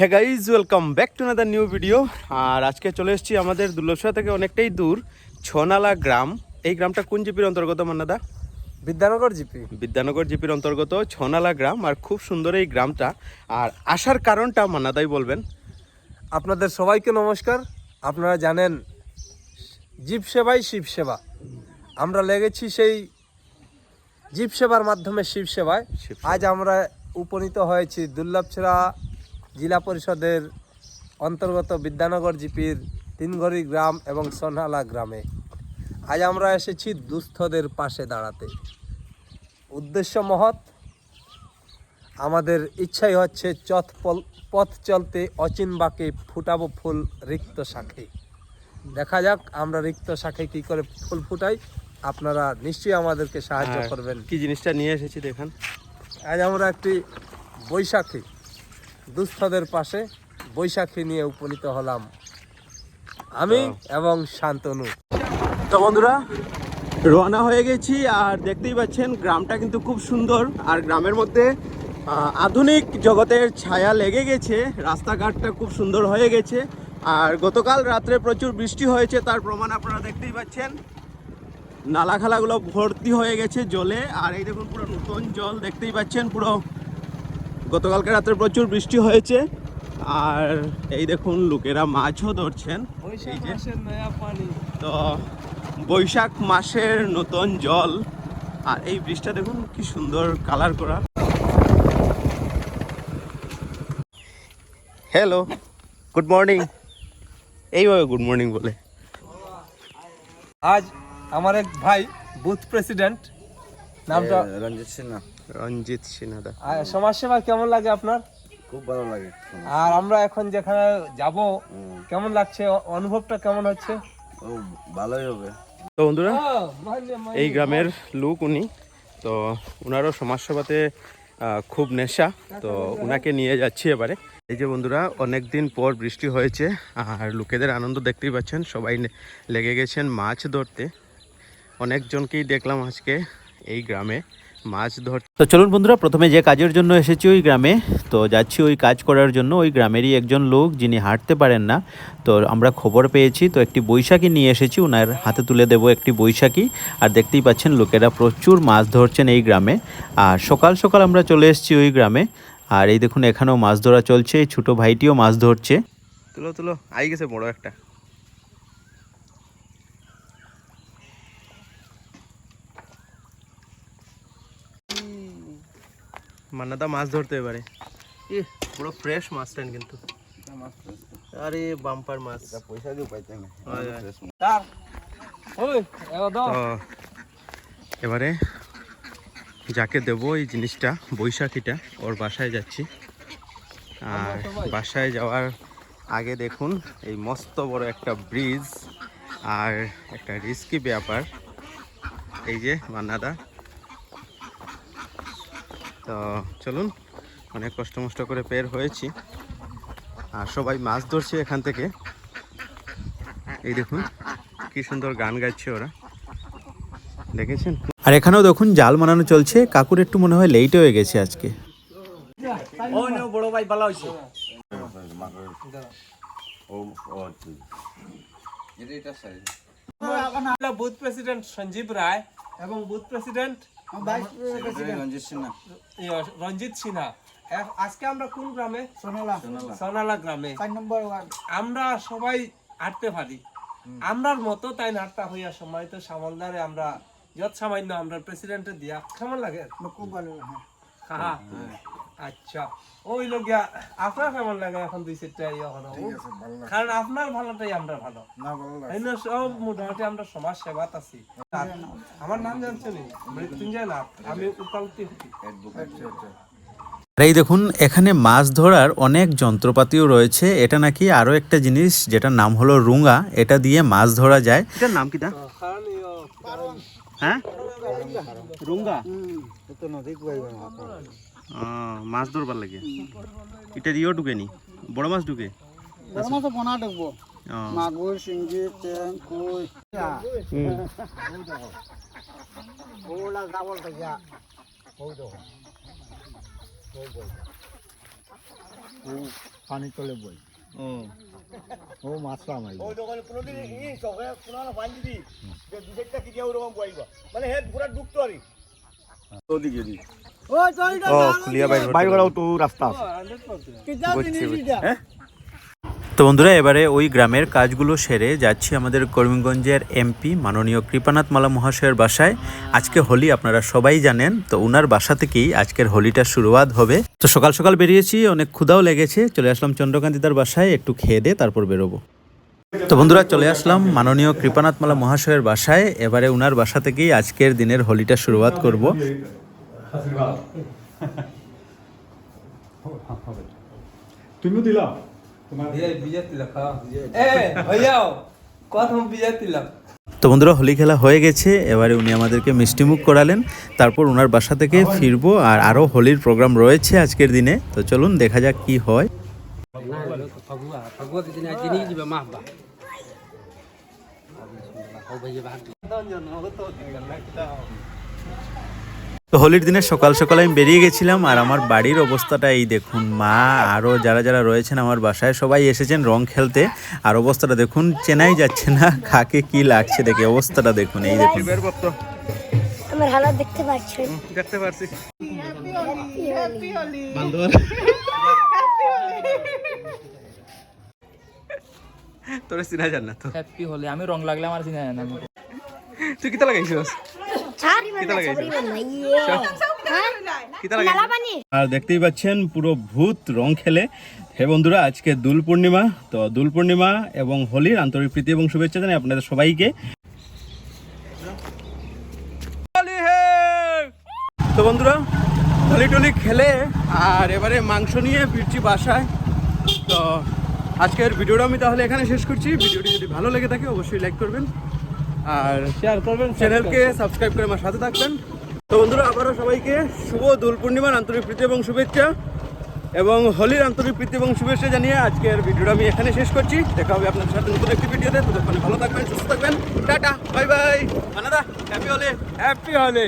Hey guys welcome back to another new video আর আজকে চলে এসেছি আমাদের দুর্লভসা থেকে অনেকটাই দূর ছনালা গ্রাম। এই গ্রামটা কোন জিপির অন্তর্গত মান্নাদা? বিদ্যানগর জিপি। বিদ্যানগর জিপির অন্তর্গত ছনালা গ্রাম আর খুব সুন্দর এই গ্রামটা। আর আসার কারণটা মান্নাদাই বলবেন। আপনাদের সবাইকে নমস্কার। আপনারা জানেন জীব সেবাই শিব সেবা। আমরা লেগেছি সেই জীব সেবার মাধ্যমে শিব সেবায়। আজ আমরা উপনীত হয়েছি দুর্লভ দুর্লভছড়া জেলা পরিষদের অন্তর্গত বিদ্যানগর জিপির তিনঘড়ি গ্রাম এবং সোনহালা গ্রামে। আজ আমরা এসেছি দুস্থদের পাশে দাঁড়াতে। উদ্দেশ্য মহৎ। আমাদের ইচ্ছাই হচ্ছে চথ পথ চলতে অচিন বাকে ফুটাবো ফুল রিক্ত শাখে। দেখা যাক আমরা রিক্ত শাখে কি করে ফুল ফুটাই। আপনারা নিশ্চয়ই আমাদেরকে সাহায্য করবেন। কি জিনিসটা নিয়ে এসেছি দেখেন। আজ আমরা একটি বৈশাখী দুস্থদের পাশে বৈশাখী নিয়ে উপনীত হলাম আমি এবং শান্তনু। তো বন্ধুরা রওনা হয়ে গেছি আর দেখতেই পাচ্ছেন গ্রামটা কিন্তু খুব সুন্দর। আর গ্রামের মধ্যে আধুনিক জগতের ছায়া লেগে গেছে রাস্তাঘাটটা খুব সুন্দর হয়ে গেছে। আর গতকাল রাত্রে প্রচুর বৃষ্টি হয়েছে তার প্রমাণ আপনারা দেখতেই পাচ্ছেন। নালা খালাগুলো ভর্তি হয়ে গেছে জলে আর এই দেখুন পুরো নতুন জল দেখতেই পাচ্ছেন পুরো গতকালকে রাত্রে প্রচুর বৃষ্টি হয়েছে। আর এই দেখুন লোকেরা মাছও ধরছেন। তো বৈশাখ মাসের নতুন জল। আর এই ব্রিজটা দেখুন কি সুন্দর কালার করা। হ্যালো গুড মর্নিং এইভাবে গুড মর্নিং বলে। আজ আমার এক ভাই বুথ প্রেসিডেন্ট নামটা? রঞ্জিত সিনহা। রঞ্জিত সিনহাদা আর সমাজসেবা কেমন লাগে আপনার? খুব ভালো লাগে। আর আমরা এখন যেখানে যাব কেমন লাগছে? অনুভবটা কেমন হচ্ছে? ও ভালোই হবে। তো বন্ধুরা এই গ্রামের লোক উনি। তো ওনারও সমাজসেবাতে খুব নেশা। তো ওনাকে নিয়ে যাচ্ছি এবারে। এই যে বন্ধুরা অনেক দিন পর বৃষ্টি হয়েছে। আর লোকেদের আনন্দ দেখতেই পাচ্ছেন সবাই লেগে গেছেন মাছ ধরতে। অনেকজনকেই দেখলাম আজকে। এই গ্রামে মাছ ধর তো চলুন বন্ধুরা প্রথমে যে কাজের জন্য এসেছি ওই গ্রামে। তো যাচ্ছি ওই কাজ করার জন্য। ওই গ্রামেরই একজন লোক যিনি হাঁটতে পারেন না। তো আমরা খবর পেয়েছি তো একটি বৈশাখী নিয়ে এসেছি। ওনার হাতে তুলে দেবো একটি বৈশাখী। আর দেখতেই পাচ্ছেন লোকেরা প্রচুর মাছ ধরছেন এই গ্রামে। আর সকাল সকাল আমরা চলে এসেছি ওই গ্রামে। আর এই দেখুন এখানেও মাছ ধরা চলছে। এই ছোটো ভাইটিও মাছ ধরছে। তুলো তুলো আই গেছে বড় একটা। মান্নাদা মাছ ধরতে এবারে ই পুরো ফ্রেশ মাছ স্ট্যান্ড কিন্তু। আরে বাম্পার মাছ। পয়সা দিয়ে পাইতে না। এবারে যাকে দেবো এই জিনিসটা বৈশাখীটা ওর বাসায় যাচ্ছি। আর বাসায় যাওয়ার আগে দেখুন এই মস্ত বড় একটা ব্রিজ আর একটা রিস্কি ব্যাপার। এই যে মান্নাদা তো চলুন অনেক কষ্ট মষ্ট করে পের হয়েছি। আর সবাই মাছ ধরছে এখান থেকে। এই দেখুন কি সুন্দর গান গাইছে ওরা। দেখেছেন? আর এখানেও দেখুন জাল বানানো চলছে। কাকুর একটু মনে হয় লেট হয়ে গেছে আজকে। বুথ প্রেসিডেন্ট সঞ্জীব রায় এবং বুথ প্রেসিডেন্ট রঞ্জিত সিনহা। আজকে আমরা কোন গ্রামে? সোনালা। সোনালা। গ্রামে। আমরা সবাই হাঁটতে পারি। আমরার মতো তাই নাট্টা হইয়া সময় তো সামলদারে আমরা যত সামান্য আমরা প্রেসিডেন্টে দিয়া কেমন লাগে? খুব ভালো হ্যাঁ। আচ্ছা। ওই লোকিয়া আপনার কেমন লাগে এখন দুই সেটটা ইয়ে কারণ আপনার ভালোটাই আমরা ভালো। এই না সব মোটামুটি আমরা সমাজ সেবাত আছি আমার নাম জানছেন মৃত্যুঞ্জয় নাথ। আমি উকালতি এই দেখুন এখানে মাছ ধরার অনেক যন্ত্রপাতিও রয়েছে। এটা নাকি আরও একটা জিনিস যেটার নাম হলো রুঙ্গা। এটা দিয়ে মাছ ধরা যায়। এটার নাম কি দা কারণ হ্যাঁ? রুঙ্গা? তো নদী মাছ ধরবার লাগে। এটা দিয়েও ঢুকে নি। বড় মাছ ঢুকে? বড় মাছ বনা ও, মাগুর শিঙ্গি চেং কই। ওলা ডাবল থেকে পানি তলে বই ও। মাছটা মারি ওদিকে দি ওই তলিটা ও খুলিয়া বাইর বাইর করাও তো রাস্তা বন্ধুরা এবারে ওই গ্রামের কাজগুলো সেরে যাচ্ছি আমাদের করিমগঞ্জের এমপি মাননীয় কৃপানাথ মালা মহাশয়ের বাসায়। আজকে হোলি আপনারা সবাই জানেন তো উনার বাসা থেকেই আজকের হোলিটা শুরুয়াত হবে। তো সকাল সকাল বেরিয়েছি অনেক ক্ষুধাও লেগেছে চলে আসলাম চন্দ্রকান্তিদার বাসায় একটু খেয়ে দিয়ে তারপর বেরোবো। তো বন্ধুরা চলে আসলাম মাননীয় কৃপানাথ মালা মহাশয়ের বাসায়। এবারে উনার বাসা থেকেই আজকের দিনের হোলিটা শুরুয়াত করব। তুমিও দিলা বিজয় তিলক এ হইয়াও। কত বিজয় তিলক তো বন্ধুরা হোলি খেলা হয়ে গেছে। এবারে উনি আমাদেরকে মিষ্টিমুখ করালেন। তারপর ওনার বাসা থেকে ফিরবো আর আরও হোলির প্রোগ্রাম রয়েছে আজকের দিনে। তো চলুন দেখা যাক কি হয়। তো হোলির দিনে সকাল সকাল আমি বেরিয়ে গেছিলাম আর আমার বাড়ির অবস্থাটা এই দেখুন মা আরও যারা যারা রয়েছেন আমার বাসায় সবাই এসেছেন রং খেলতে। আর অবস্থাটা দেখুন চেনাই যাচ্ছে না কাকে কি লাগছে দেখে অবস্থাটা দেখুন এই দেখুন। বের করতো। আমার হালাত দেখতে পাচ্ছেন দেখতে পারছি। তোরে চিনা জান না তো। হ্যাপি হলে আমি রং লাগলে আমার চিনা জানা তুই কিতা লাগাইছিস? আর দেখতেই পাচ্ছেন পুরো ভূত রং খেলে। হে বন্ধুরা আজকে দোল পূর্ণিমা। তো দোল পূর্ণিমা এবং হোলির আন্তরিক প্রীতি এবং শুভেচ্ছা জানাই আপনাদের সবাইকে। তো বন্ধুরা হোলি টোলি খেলে আর এবারে মাংস নিয়ে ফিরছি বাসায়। তো আজকের ভিডিওটা আমি তাহলে এখানে শেষ করছি। ভিডিওটি যদি ভালো লেগে থাকে অবশ্যই লাইক করবেন। আর শেয়ার করবেন চ্যানেলকে সাবস্ক্রাইব করে আমার সাথে থাকবেন। তো বন্ধুরা আবারও সবাইকে শুভ দোল পূর্ণিমার আন্তরিক প্রীতি এবং শুভেচ্ছা এবং হোলির আন্তরিক প্রীতি এবং শুভেচ্ছা জানিয়ে আজকের ভিডিওটা আমি এখানে শেষ করছি। দেখা হবে আপনাদের সাথে নতুন একটি ভিডিওতে। ততক্ষণে ভালো থাকবেন সুস্থ থাকবেন। টাটা বাই বাই আনাদা হ্যাপি হলে হ্যাপি হলে